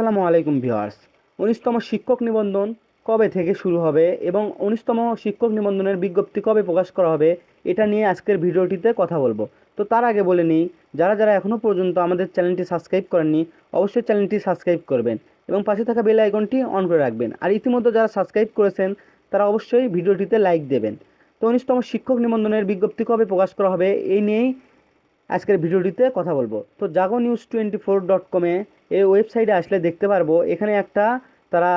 আসসালামু আলাইকুম ভিউয়ার্স। উনিশতম শিক্ষক নিবন্ধন কবে থেকে শুরু হবে এবং উনিশতম শিক্ষক নিবন্ধনের বিজ্ঞপ্তি কবে প্রকাশ করা হবে, এটা নিয়ে আজকের ভিডিওটিতে কথা বলব। তো তার আগে বলে নিই, যারা যারা এখনও পর্যন্ত আমাদের চ্যানেলটি সাবস্ক্রাইব করেননি, অবশ্যই চ্যানেলটি সাবস্ক্রাইব করবেন এবং পাশে থাকা বেল আইকনটি অন করে রাখবেন। আর ইতিমধ্যে যারা সাবস্ক্রাইব করেছেন, তারা অবশ্যই ভিডিওটিতে লাইক দেবেন। তো উনিশতম শিক্ষক নিবন্ধনের বিজ্ঞপ্তি কবে প্রকাশ করা হবে, এই নিয়েই আজকের ভিডিওটিতে কথা বলব। তো Jago news twenty four dot কমে এই ওয়েবসাইটে আসলে দেখতে পারব, এখানে একটা তারা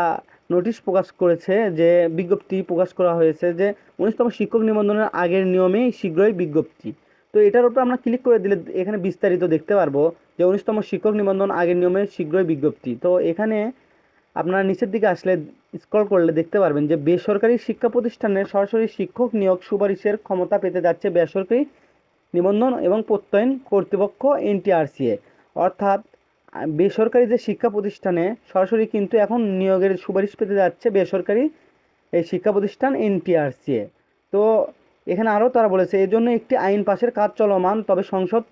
নোটিশ প্রকাশ করেছে যে, বিজ্ঞপ্তি প্রকাশ করা হয়েছে যে, উনিশতম শিক্ষক নিবন্ধনের আগের নিয়মেই শীঘ্রই বিজ্ঞপ্তি। তো এটার উপর আমরা ক্লিক করে দিলে এখানে বিস্তারিত দেখতে পারব যে, উনিশতম শিক্ষক নিবন্ধন আগের নিয়মে শীঘ্রই বিজ্ঞপ্তি। তো এখানে আপনারা নিচের দিকে আসলে স্ক্রল করলে দেখতে পারবেন যে, বেসরকারি শিক্ষা প্রতিষ্ঠানে সরাসরি শিক্ষক নিয়োগ সুপারিশের ক্ষমতা পেতে যাচ্ছে বেসরকারি নিবন্ধন এবং প্রত্যয়ন কর্তৃপক্ষ এনটিআরসিএ। অর্থাৎ, বেসরকারি যে শিক্ষা প্রতিষ্ঠানে সরাসরি কিন্তু এখন নিয়োগের সুপারিশ পেতে যাচ্ছে বেসরকারি এই শিক্ষা প্রতিষ্ঠান এনটিআরসিএ। তো, এখানে আরও তারা বলেছে, এজন্য একটি আইন পাশের কাজ চলমান, তবে সংসদ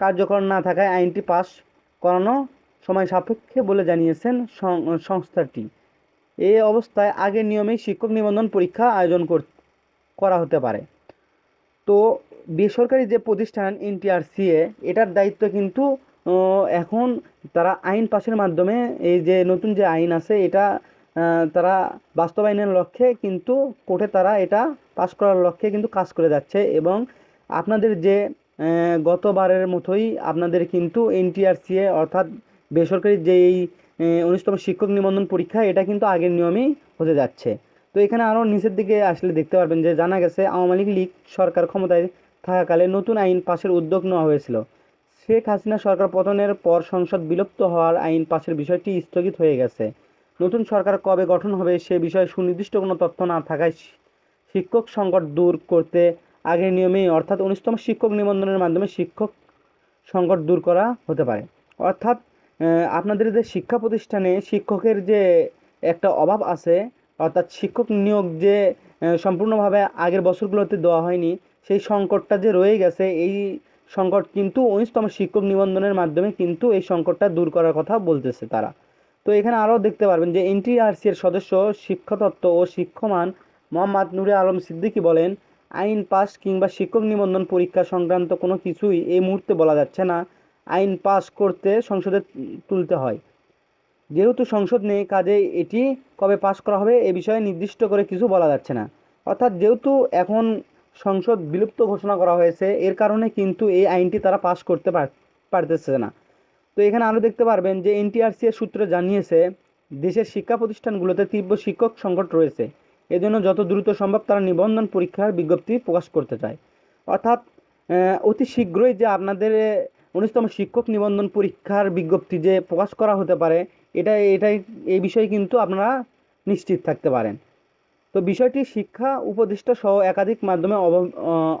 কার্যকর না থাকায় আইনটি পাস করানো সময় সাপেক্ষে বলে জানিয়েছেন সংস্থাটি। এই অবস্থায় আগের নিয়মেই শিক্ষক নিবন্ধন পরীক্ষা আয়োজন করা হতে পারে। তো বেসরকারি যে প্রতিষ্ঠান এনটিআরসিএ, এটার দায়িত্ব কিন্তু এখন তারা আইন পাশের মাধ্যমে, এই যে নতুন যে আইন আছে, এটা তারা বাস্তবায়নের লক্ষ্যে কিন্তু কোর্টে তারা এটা পাশ করার লক্ষ্যে কিন্তু কাজ করে যাচ্ছে এবং আপনাদের যে গতবারের মতোই আপনাদের কিন্তু এনটিআরসিএ অর্থাৎ বেসরকারি যে এই উনিশতম শিক্ষক নিবন্ধন পরীক্ষা, এটা কিন্তু আগের নিয়মেই হতে যাচ্ছে। তো এখানে আরও নিচের দিকে আসলে দেখতে পারবেন যে জানা গেছে আওয়ামী লীগ লীগ সরকার ক্ষমতায় থাকাকালে নতুন আইন পাশের উদ্যোগ নেওয়া হয়েছিল। শেখ হাসিনা সরকার পতনের পর সংসদ বিলুপ্ত হওয়ার আইন পাশের বিষয়টি স্থগিত হয়ে গেছে। নতুন সরকার কবে গঠন হবে সে বিষয়ে সুনির্দিষ্ট কোনো তথ্য না থাকায় শিক্ষক সংকট দূর করতে আগের নিয়মেই, অর্থাৎ উনিশতম শিক্ষক নিবন্ধনের মাধ্যমে শিক্ষক সংকট দূর করা হতে পারে। অর্থাৎ আপনাদের যে শিক্ষা প্রতিষ্ঠানে শিক্ষকের যে একটা অভাব আছে অর্থাৎ শিক্ষক নিয়োগ যে সম্পূর্ণভাবে আগের বছরগুলোতে দেওয়া হয়নি, সেই সংকটটা যে রয়ে গেছে, এই সংকট কিন্তু উনিশতম শিক্ষক নিবন্ধনের মাধ্যমে কিন্তু এই সংকটটা দূর করার কথা বলতেছে তারা। তো এখানে আরও দেখতে পারবেন যে এনটিআরসি এর সদস্য, শিক্ষাতত্ত্ব ও শিক্ষমান মোহাম্মদ নুরে আলম সিদ্দিকী বলেন, আইন পাস কিংবা শিক্ষক নিবন্ধন পরীক্ষা সংক্রান্ত কোনো কিছুই এই মুহূর্তে বলা যাচ্ছে না। আইন পাস করতে সংসদে তুলতে হয়। যেহেতু সংসদ নেই, কাজে এটি কবে পাস করা হবে এ বিষয়ে নির্দিষ্ট করে কিছু বলা যাচ্ছে না। অর্থাৎ যেহেতু এখন সংসদ বিলুপ্ত ঘোষণা করা হয়েছে, এর কারণে কিন্তু এই আইনটি তারা পাস করতে পার- পারতেছে না। তো এখানে আরও দেখতে পারবেন যে এনটিআরসি এর সূত্রে জানিয়েছে, দেশের শিক্ষা প্রতিষ্ঠানগুলোতে তীব্র শিক্ষক সংকট রয়েছে। এজন্য যত দ্রুত সম্ভব তারা নিবন্ধন পরীক্ষার বিজ্ঞপ্তি প্রকাশ করতে চায়। অর্থাৎ অতি শীঘ্রই যে আপনাদের উনিশতম শিক্ষক নিবন্ধন পরীক্ষার বিজ্ঞপ্তি যে প্রকাশ করা হতে পারে এটা এটাই, এই বিষয়ে কিন্তু আপনারা নিশ্চিত থাকতে পারেন। তো বিষয়টি শিক্ষা উপদেষ্টা সহ একাধিক মাধ্যমে অব-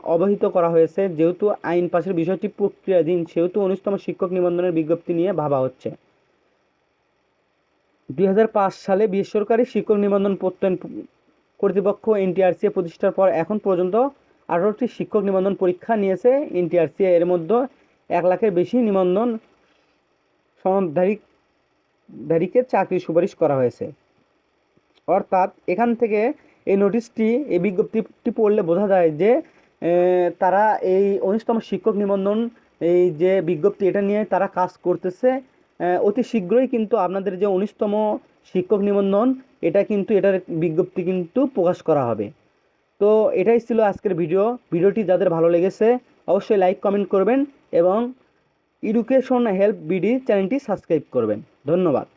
অবহিত করা হয়েছে। যেহেতু আইন পাশের বিষয়টি প্রক্রিয়াধীন, সেহেতু উনিশতম শিক্ষক নিবন্ধনের বিজ্ঞপ্তি নিয়ে ভাবা হচ্ছে। দুই হাজার পাঁচ সালে বেসরকারি শিক্ষক নিবন্ধন প্রত্যয়ন কর্তৃপক্ষ এনটিআরসি প্রতিষ্ঠার পর এখন পর্যন্ত আঠারোটি শিক্ষক নিবন্ধন পরীক্ষা নিয়েছে এনটিআরসি এর মধ্যে এক লাখের বেশি নিবন্ধন সনদধারী ধারীকে চাকরি সুপারিশ করা হয়েছে। অর্থাৎ এখান থেকে এই নোটিশটি, এই বিজ্ঞপ্তিটি পড়লে বোঝা যায় যে তারা এই উনিশতম শিক্ষক নিবন্ধন, এই যে বিজ্ঞপ্তি এটা নিয়ে তারা কাজ করতেছে। অতি শীঘ্রই কিন্তু আপনাদের যে উনিশতম শিক্ষক নিবন্ধন, এটা কিন্তু এটার বিজ্ঞপ্তি কিন্তু প্রকাশ করা হবে। তো এটাই ছিল আজকের ভিডিও। ভিডিওটি যাদের ভালো লেগেছে, অবশ্যই লাইক, কমেন্ট করবেন। এবং এডুকেশন হেল্প বিডি চ্যানেলটি সাবস্ক্রাইব করবেন। ধন্যবাদ।